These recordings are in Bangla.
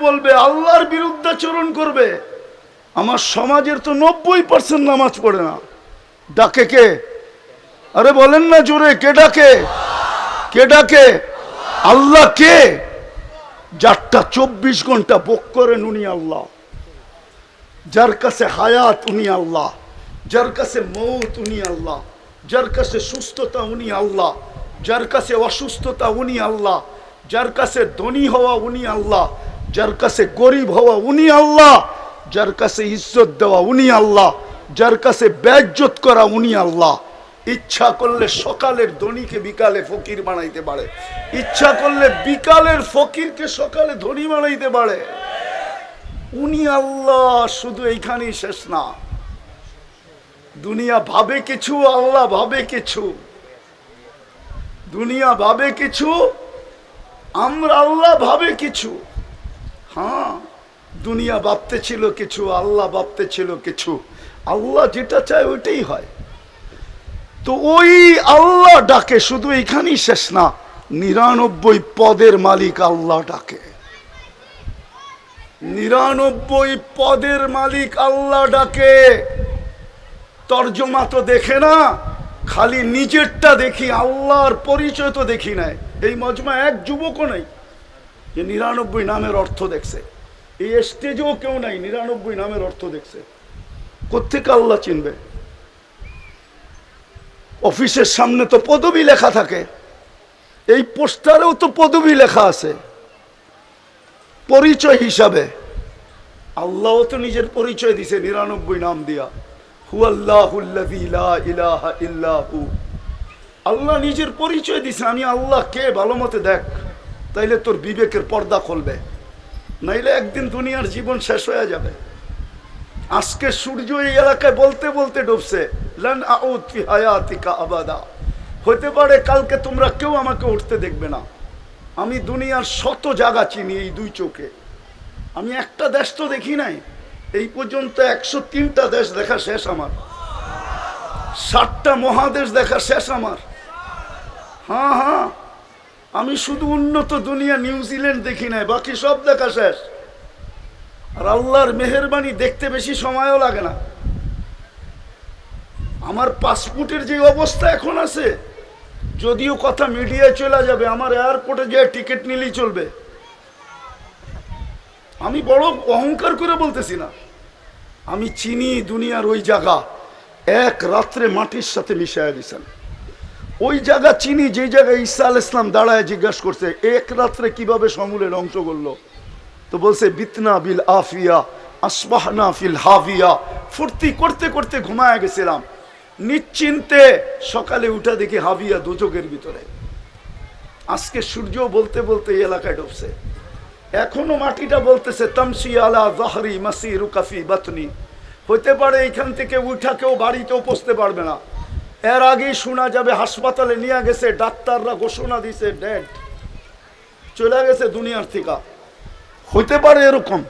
বলবে, আল্লাহর বিরুদ্ধাচরণ করবে। আমার সমাজের তো নব্বই পার্সেন্ট নামাজ পড়ে না। ডাকে কে? আরে বলেন না জোরে, কে ডাকে? কে ডাকে? আল্লাহ কে? যারটা চব্বিশ ঘণ্টা বক করেন উনি আল্লাহ। যার কাছে হায়াত উনি আল্লাহ। যার কাছে মৌত উনি আল্লাহ। যার কাছে সুস্থতা উনি আল্লাহ। যার কাছে অসুস্থতা উনি আল্লাহ। যার কাছে ধনী হওয়া উনি আল্লাহ। যার কাছে গরিব হওয়া উনি আল্লাহ, যার কাছে ইজ্জত দেওয়া উনি আল্লাহ, যার কাছে ব্যাজ্জত করা উনি আল্লাহ। ইচ্ছা করলে সকালের ধনীকে বিকালে ফকির বানাইতে পারে। ইচ্ছা করলে বিকালের ফকিরকে সকালে ধনী বানাইতে পারে। উনি আল্লাহ শুধু এইখানেই শেষ না। দুনিয়া ভাবে কিছু, আল্লাহ ভাবে কিছু। দুনিয়া ভাবে কিছু, আমরা আল্লাহ ভাবে কিছু। হ্যাঁ দুনিয়া ভাবতে ছিল কিছু, আল্লাহ ভাবতে ছিল কিছু। আল্লাহ যেটা চায় ওইটাই হয়। তো ওই আল্লাহ ডাকে, শুধু এইখানেই শেষ না, নিরানব্বই পদের মালিক আল্লাহ ডাকে। নিরানব্বই পদের মালিক আল্লাহ ডাকে। তর্জমা তো দেখে না, খালি নিজেরটা দেখি, আল্লাহর পরিচয় তো দেখি নাই। এই মজমা এক যুবকও নেই। যে নিরানব্বই নামের অর্থ দেখছে। এই স্টেজেও কেউ নাই, নিরানব্বই নামের অর্থ দেখছে। কোথেকে আল্লাহ চিনবে? অফিসের সামনে তো পদবি লেখা থাকে। এই পোস্টারেও তো পদবি লেখা আছে। পরিচয় হিসাবে। আল্লাহ তো নিজের পরিচয় দিছে, নিরানব্বই নাম দিয়া। ইলাহা ইল্লাহু। আল্লাহ নিজের পরিচয় দিছে, আমি আল্লাহ কে? ভালো মতে দেখ। তাইলে তোর বিবেকের পর্দা খুলবে। নাইলে একদিন দুনিয়ার জীবন শেষ হয়ে যাবে। আজকে সূর্য এই এলাকায় বলতে বলতে ডুবছে, লান আবাদা। হতে পারে কালকে তোমরা কেউ আমাকে উঠতে দেখবে না। আমি দুনিয়ার শত জায়গা চিনি এই দুই চোখে। আমি একটা দেশ তো দেখি নাই, এই পর্যন্ত একশো তিনটা দেশ দেখা শেষ আমার। ষাটটা মহাদেশ দেখা শেষ আমার। হ্যাঁ হ্যাঁ। আমি শুধু উন্নত দুনিয়া নিউজিল্যান্ড দেখি নাই, বাকি সব দেখা শেষ। আর আল্লাহর মেহরবানি দেখতে বেশি সময়ও লাগে না। আমার পাসপোর্টের যে অবস্থা এখন আছে, যদিও কথা মিডিয়ায় চলে যাবে, আমার এয়ারপোর্টে যে টিকিট নিলেই চলবে। আমি বড় অহংকার করে বলতেছি না। আমি চিনি দুনিয়ার ওই জায়গা, এক রাত্রে মাটির সাথে মিশাইয়া দিছেন। ওই জায়গা চিনি, যে জায়গায় ঈসা আল ইসলাম দাঁড়ায় জিজ্ঞাসা করছে, এক রাত্রে কীভাবে সমূলে ধ্বংস করল? তো বলছে, বিতনা বিল আফিয়া, আসবাহনা ফিল হাভিয়া ফুর্তি করতে করতে ঘুমায় গেছিলাম। নিশ্চিন্তে সকালে উঠা দেখি হাভিয়া দুচোখের ভিতরে। আজকে সূর্য বলতে বলতে এই এলাকায় ঢুকছে। এখনও মাটিটা বলতেছে তামসি আলা জহরি মাসি রুকাফি বাতনি। হতে পারে এইখান থেকে উঠা কেউ বাড়িতেও পৌঁছতে পারবে না। এর আগেই শোনা যাবে, হাসপাতালে নিয়ে গেছে, ডাক্তাররা ঘোষণা দিছে ডেড। চলে গেছে দুনিয়ার থেকে। হতে পারে এরকম।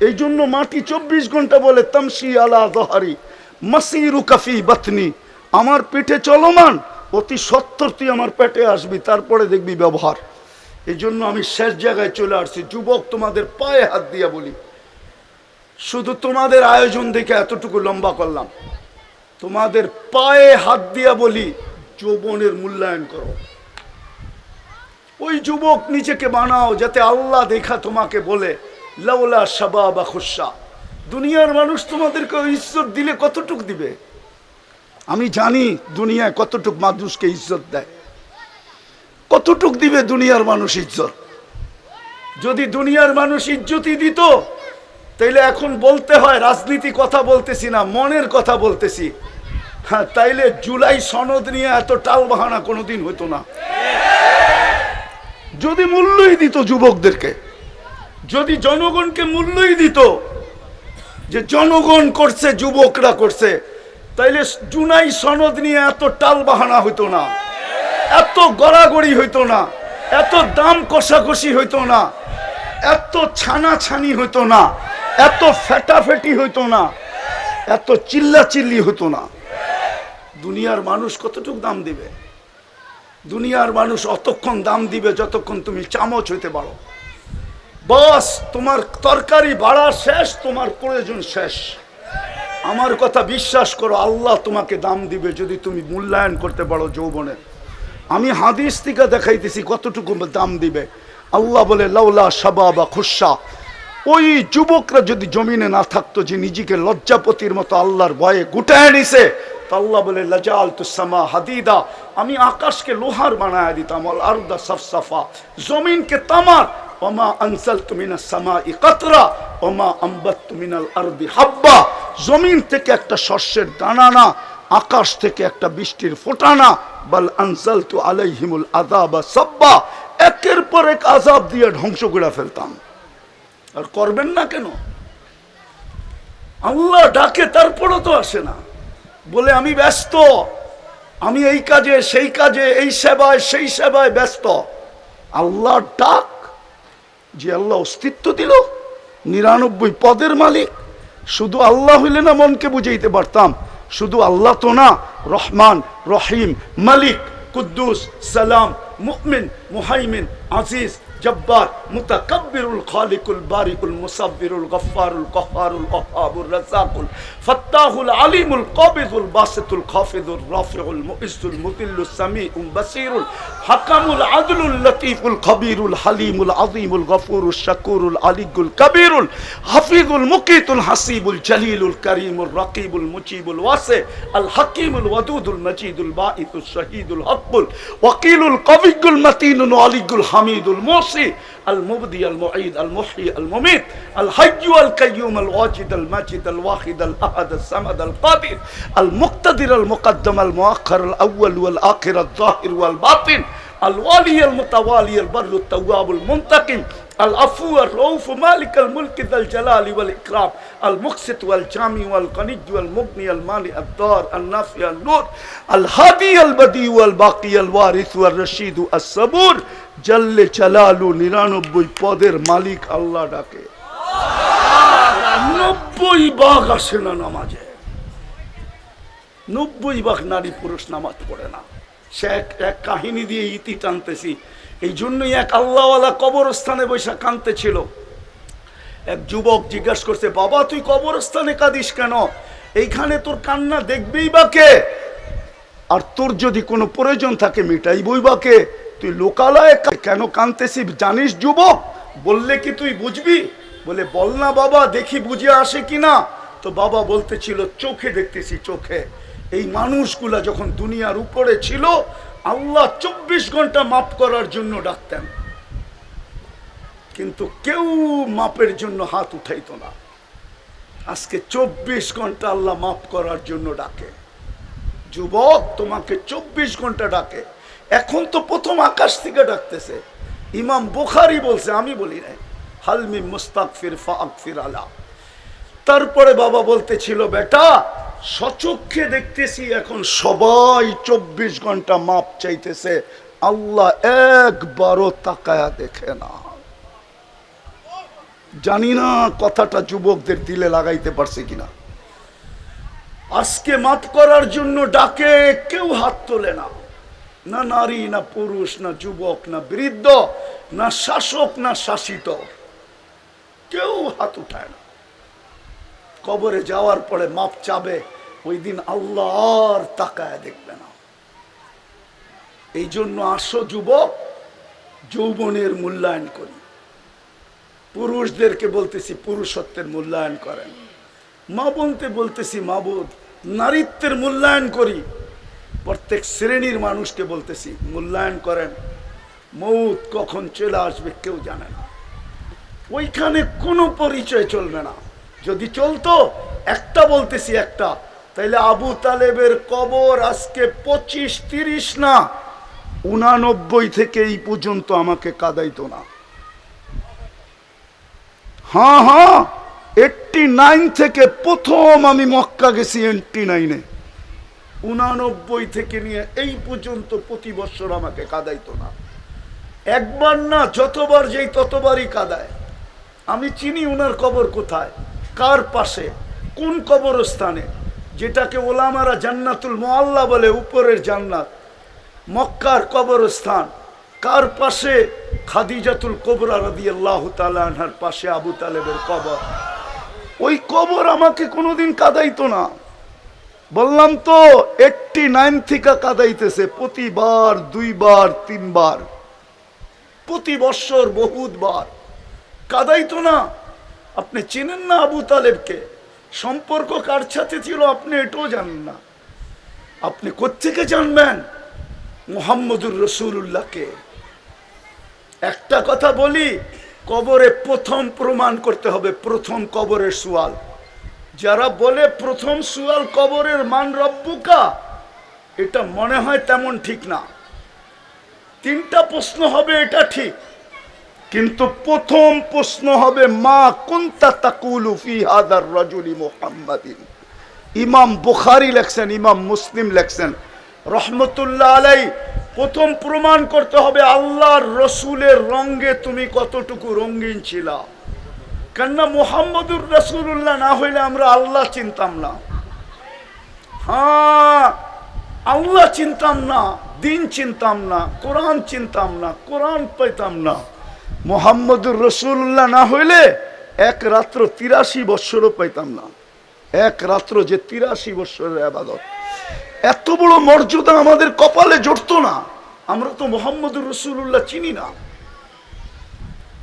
এই জন্য মাটি চব্বিশ ঘণ্টা বলে, তামসি আলা জহারি মাসিরু কাফি বাতনি। আমার পেটে চলমান, অতি সত্তর তুই আমার পেটে আসবি, তারপরে দেখবি ব্যবহার। এই জন্য আমি শেষ জায়গায় চলে আসছি। যুবক তোমাদের পায়ে হাত দিয়া বলি। শুধু তোমাদের আয়োজন দেখে এতটুকু লম্বা করলাম। তোমাদের পায়ে হাত দিয়া বলি, যৌবনের মূল্যায়ন করো। ওই যুবক নিজেকে বানাও যাতে আল্লাহ দেখা তোমাকে বলে, লাউলা সাবা বা খুশা। দুনিয়ার মানুষ তোমাদেরকে ইজ্জত দিলে কতটুক দিবে? আমি জানি দুনিয়ায় কতটুক মানুষকে ইজ্জত দেয়। কতটুক দিবে দুনিয়ার মানুষ ইজ্জত? যদি দুনিয়ার মানুষ ইজ্জতই দিত, তাইলে এখন বলতে হয়, রাজনীতি কথা বলতেছি না, মনের কথা বলতেছি। হ্যাঁ তাইলে জুলাই সনদ নিয়ে এত টাল বাহানা কোনোদিন হতো না। যদি মূল্যই দিত যুবকদেরকে, যদি জনগণকে মূল্যই দিত যে জনগণ করছে, যুবকরা করছে, তাইলে জুনাই সনদ নিয়ে এত টাল বাহানা হইতো না, এত গড়াগড়ি হইতো না, এত দাম কষাকষি হইতো না, এত ছানাছানি হইতো না, এত ফেটাফেটি হইতো না, এত চিল্লাচিল্লি হতো না। দুনিয়ার মানুষ কতটুক দাম দিবে? দুনিয়ার মানুষ অতক্ষণ দাম দিবে যতক্ষণ তুমি চামচ হইতে পারো। বস, তোমার তরকারি বাড়া শেষ, তোমার প্রয়োজন শেষ। আমার কথা বিশ্বাস করো, আল্লাহ তোমাকে দাম দিবে যদি তুমি মূল্যায়ন করতে পারো যৌবনে। আমি হাদিস থেকে দেখাইতেছি কতটুকু দাম দিবে। আল্লাহ বলে, লাউলা সাবা বা খুশা। ওই যুবকরা যদি জমিনে না থাকতো, যে নিজেকে লজ্জাপতির মতো আল্লাহর ভয়ে গুটায় নিছে আল্লাহ বলে লাজাল তুসামা হাদিদা। আমি আকাশকে লোহার বানায় দিতাম আল আরদা সফসফা। জমিনকে তামার। ওমা আনসাল তুমিনা সামা ই কাতরা ওমা আম্বাত তুমিনাল আরদি হাব্বা। জমিন থেকে একটা শস্যের দানা না আকাশ থেকে একটা বৃষ্টির ফোটানা, বল আনসাল তু আলাইহিমুল আজাবা সাব্বা। একের পর এক আজাব দিয়ে ধ্বংস করে ফেলতাম। আর করবেন না কেন? আল্লাহ ডাকে, তারপরও তো আসে না। বলে আমি ব্যস্ত। আমি এই কাজে, সেই কাজে, এই সেবায়, সেই সেবায় ব্যস্ত। আল্লাহ ডাক যে আল্লাহ অস্তিত্ব দিল, নিরানব্বই পদের মালিক। শুধু আল্লাহ হইলে না মনকে বুঝাইতে পারতাম। শুধু আল্লাহ তো না, রহমান, রহিম, মালিক, কুদ্দুস, সালাম, মুমিন, মুহাইমিন, আজিজ জব্বার, মুতাকাব্বিরুল খালিকুল বারিকুল, মুসাব্বিরুল গফফারুল কহ্হারুল ওয়াহাবুর রাজ্জাকুল, ফাত্তাহুল আলিমুল কাবিদুল, বাসিতুল খাফিদুর রাফিউল মুইজ্জুল মুতিল্লুস সামিউল বাসিরুল, হাকামুল আদলুল লতীফুল খবীরুল হালিমুল আযীমুল গফুরুল শাকুরুল আলিগুল কবীরুল, হাফিজুল মুকিতুল হাসিবুল জলিলুল করিমুল রকিবুল মুজিবুল ওয়াসি, আল হাকিমুল ওয়াদুদুল মজিদুল বাঈতুল শহীদুল হকুল ওয়াকিলুল কবিগুল মতিনুল আলিগুল হামিদুল মুসি المبدي المعيد المحيي المميت الحي القيوم الواجد الماجد الواحد الأحد الصمد القادر المقتدر المقدم المؤخر الأول والآخر الظاهر والباطن الوالي المتوالي البر التواب المنتقم العفو الرؤوف مالك الملك ذا الجلال والإكرام المقسط والجامع والغني والمغني المانع الدار النافع النور الهادي البديع والباقي الوارث والرشيد الصبور جل جلاله নিরানব্বই পদের মালিক আল্লাহ ডাকে নব্বই বাঘ আসে না নামাজে নব্বই ভাগ নারী পুরুষ নামাজ পড়ে না সে এক এক কাহিনী দিয়ে ইতি টানতেছি এই জন্যই এক আল্লাহওয়ালা কবরস্থানে বৈশা কানতে ছিল। এক যুবক জিজ্ঞাসা করছে, বাবা, তুই কবরস্থানে কাঁদিস কেন? এইখানে তোর কান্না দেখবেই বা কে? আর তোর যদি কোনো প্রয়োজন থাকে, মিটাইবই বা কে? তুই লোকালয়ে কেন কানতেছি জানিস যুবক? বললে কি তুই বুঝবি? বলে, বল না বাবা, দেখি বুঝে আসে কি না তো বাবা বলতেছিল, চোখে দেখতেছি, চোখে। এই মানুষগুলা যখন দুনিয়ার উপরে ছিল আল্লাহ চব্বিশ ঘণ্টা মাপ করার জন্য ডাকতেন। কিন্তু কেউ মাপের জন্য হাত উঠাইত না। আজকে চব্বিশ ঘণ্টা আল্লাহ মাফ করার জন্য ডাকে। যুবক তোমাকে চব্বিশ ঘণ্টা ডাকে। এখন তো প্রথম আকাশ থেকে ডাকতেছে। ইমাম বুখারি বলছে, আমি বলি নাই। হালমি মুস্তাকফির ফাকফির আলা। তারপরে বাবা বলতেছিল, বেটা সচক্ষে দেখতেছি এখন সবাই চব্বিশ ঘণ্টা মাপ চাইতেছে। আল্লাহ একবারও তাকায়া দেখে না। জানি না কথাটা যুবকদের দিলে লাগাইতে পারছে কিনা। আজকে মাফ করার জন্য ডাকে কেউ হাত তোলে না। না নারী, না পুরুষ, না যুবক, না বৃদ্ধ, না শাসক, না শাসিত। কেউ হাত উঠায় না। কবরে যাওয়ার পরে মাপ চাবে। ওই দিন আল্লাহ আর তাকায় দেখবে না। এই জন্য আসো যুবক, যৌবনের মূল্যায়ন করি। পুরুষদেরকে বলতেছি পুরুষত্বের মূল্যায়ন করেন। মা বলতে বলতেছি মাবুদ নারীত্বের মূল্যায়ন করি। প্রত্যেক শ্রেণির মানুষকে বলতেছি মূল্যায়ন করেন। মৌত কখন চলে আসবে কেউ জানে না। ওইখানে কোনো পরিচয় চলবে না। যদি চলতো, একটা বলতেছি একটা তাইলে আবু তালেবের কবর আজকে পঁচিশ, তিরিশ না? উনানব্বই থেকে এই পর্যন্ত আমাকে কাদাইতো না। হ্যাঁ হ্যাঁ এইটটি নাইন থেকে প্রথম আমি মক্কা গেছি এইটটি নাইনে। উনানব্বই থেকে নিয়ে এই পর্যন্ত প্রতি বছর আমাকে কাদাইতো না। একবার না, যতবার যেই ততবারই কাদায়। আমি চিনি উনার কবর কোথায়, কার পাশে, কোন কবরস্থানে। যেটাকে ওলামারা জান্নাতুল মোয়াল্লা বলে, উপরের জান্নাত। মক্কার কবরস্থান। কার পাশে? খাদিজাতুল কোবরা রাদি আল্লাহ পাশে আবু তালেবের কবর। ওই কবর আমাকে কোনোদিন কাদাইতো না। বললাম তো এইটটি নাইন থেকে কাদাইতেছে, প্রতিবার, দুইবার, তিনবার। প্রতি বৎসর বহুতবার। কাদাইতো না। আপনি চেনেন না আবু তালেবকে? সম্পর্ক কার সাথে ছিল আপনি এটাও জানেন না। আপনি কোত্থেকে জানবেন? মোহাম্মদুর রসুল্লাহকে একটা কথা বলি, কবরে প্রথম প্রমাণ করতে হবে, প্রথম কবরের সুয়াল। যারা বলে প্রথম সুয়াল কবরের মান রব্বুকা, এটা মনে হয় তেমন ঠিক না। তিনটা প্রশ্ন হবে, এটা ঠিক। কিন্তু প্রথম প্রশ্ন হবে, মা কুন্তা তাকুলু ফি হাদার রাজুলি মুহাম্মাদিন? ইমাম বুখারী লেখছেন, ইমাম মুসলিম লেখছেন। রহমতুল্লাহ আলাই প্রথম প্রমাণ করতে হবে, আল্লাহর রসুলের রঙ্গে তুমি কতটুকু রঙ্গিন ছিলা। কেননা মোহাম্মদুর রসুল্লাহ না হইলে আমরা আল্লাহ চিনতাম না। হ্যাঁ আল্লাহ চিনতাম না, দিন চিনতাম না, কোরআন চিনতাম না, কোরআন পাইতাম না। মোহাম্মদুর রসুল্লাহ না হইলে এক রাত্র তিরাশি বৎসরও পাইতাম না। এক রাত্র যে তিরাশি বৎসরের আবাদত। এত বড় মর্যাদা আমাদের কপালে জড়তো না। আমরা তো মোহাম্মদুর রসুল্লাহ চিনি না।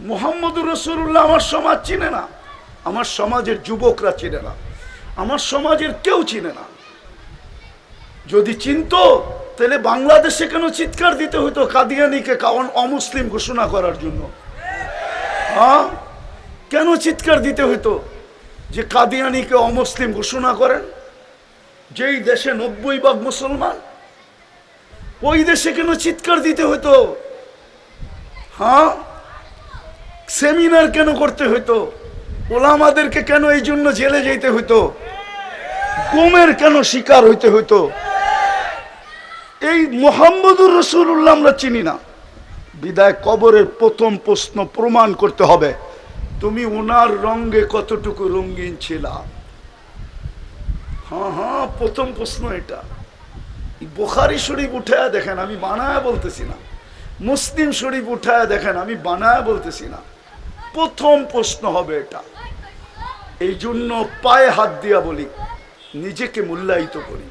মোহাম্মদুর রসুল্লাহ আমার সমাজ চিনে না। আমার সমাজের যুবকরা চিনে না। আমার সমাজের কেউ চিনে না। যদি চিনতো, তাহলে বাংলাদেশে কেন চিৎকার দিতে হতো কাদিয়ানিকে কারণ অমুসলিম ঘোষণা করার জন্য? কেন চিৎকার দিতে হতো যে কাদিয়ানিকে অমুসলিম ঘোষণা করেন? যেই দেশে নব্বই ভাগ মুসলমান, ওই দেশে কেন চিৎকার দিতে হতো হ্যাঁ সেমিনার কেন করতে হতো ওলামাদেরকে কেন এই জন্য জেলে যেতে হতো গুমের কেন শিকার হইতে হইতো? এই মোহাম্মদুর রসুল্লাহ আমরা চিনি না। বিদায় কবরের প্রথম প্রশ্ন প্রমাণ করতে হবে। তুমি ওনার রঙ্গে কতটুকু রঙিন ছিলা? হ্যাঁ হ্যাঁ প্রথম প্রশ্ন এটা। বোখারি শরীফ উঠায় দেখেন, আমি বানায় বলতেছি না। মুসলিম শরীফ উঠায় দেখেন, আমি বানায় বলতেছি না। প্রথম প্রশ্ন হবে এটা। এই জন্য পায়ে হাত দিয়া বলি, নিজেকে মূল্যায়িত করি।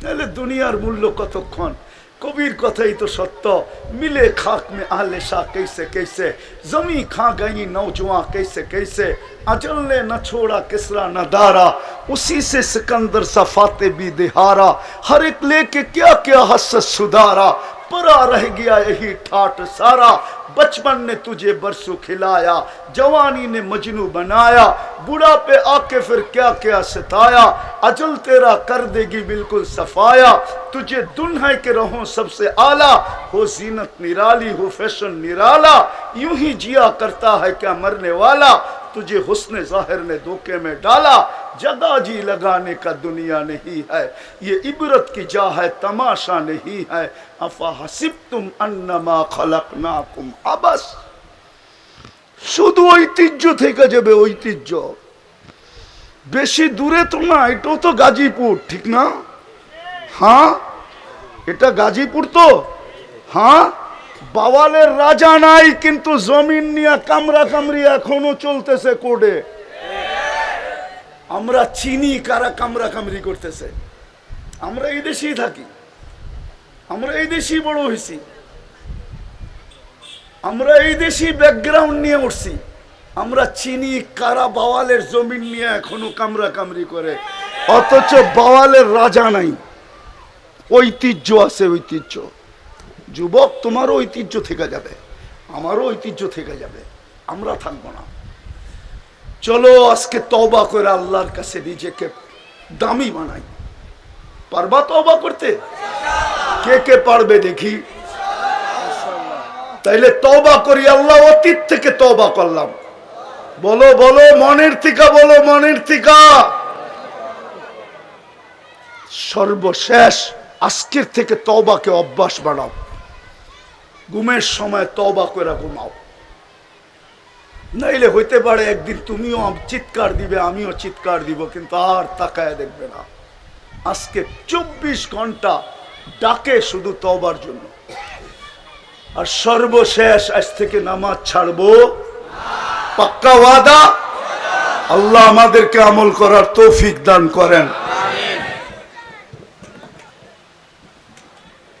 তাহলে দুনিয়ার মূল্য কতক্ষণ? কবির কথাই تو ستا ملے خاک میں আহলে شاہ کیسے کیسے زمین খা گئی نوجوان کیسے کیسے اجل نے نہ چھوڑا کسرا نہ دارا اسی سے سکندر سا فاتح بھی دہارا ہر ایک لے کے کیا کیا حسد سدارا پرا رہ گیا یہی ٹھاٹ سارا۔ بچپن نے تجھے برسو کھلایا، جوانی نے مجنو بنایا بڑا پہ آ کے پھر کیا کیا ستایا، اجل تیرا کر دے گی بالکل صفایا، تجھے دنہا کے رہوں سب سے اعلیٰ، ہو زینت نرالی، ہو فیشن نرالا، یوں ہی جیا کرتا ہے کیا مرنے والا تجھے حسن ظاہر نے دھوکے میں ڈالا، جگہ جی لگانے کا دنیا نہیں ہے، یہ عبرت کی جا ہے، تماشا نہیں ہے۔ افا حسب تم انما خلقناکم ابس শুধু ঐতিহ্য থেকে بیشی دورے تو দূরে তো تو گاجی پور ٹھیک نا؟ ہاں؟ হ্যাঁ گاجی پور تو؟ ہاں؟ বাওয়ালের রাজা নাই, কিন্তু জমিন নিয়ে কামরা কামড়ি এখনও চলতেছে কোডে আমরা চিনি কারা কামরা কামড়ি করতেছে। আমরা এই দেশেই থাকি। আমরা এই দেশেই বড় হয়েছি। আমরা এই দেশি ব্যাকগ্রাউন্ড নিয়ে উঠছি। আমরা চিনি কারা বাওয়ালের জমিন নিয়ে এখনও কামরা কামড়ি করে। অথচ বাওয়ালের রাজা নাই। ঐতিহ্য আছে ঐতিহ্য। যুবক, তোমারও ঐতিহ্য থেকে যাবে। আমারও ঐতিহ্য থেকে যাবে। আমরা থাকব না। চলো আজকে তবা করে আল্লাহর কাছে নিজেকে দামি বানাই। পারবা তবা করতে? কে কে পারবে দেখি। তাইলে তবা করি আল্লাহ, অতীত থেকে তবা করলাম। বলো বলো, মনের থিকা, বলো, মনের থিকা। সর্বশেষ আজকের থেকে তবাকে অভ্যাস বানাও। ঘুমের সময় তবা করে ঘুমাও। নাইলে হইতে পারে একদিন তুমিও চিৎকার দিবে, আমিও চিৎকার দিব, কিন্তু আর তাকায় দেখবে না। আজকে চব্বিশ ঘণ্টা ডাকে শুধু তবার জন্য। আর সর্বশেষ আজ থেকে নামাজ ছাড়বো। পাক্কা ওয়াদা? আল্লাহ আমাদেরকে আমল করার তৌফিক দান করেন।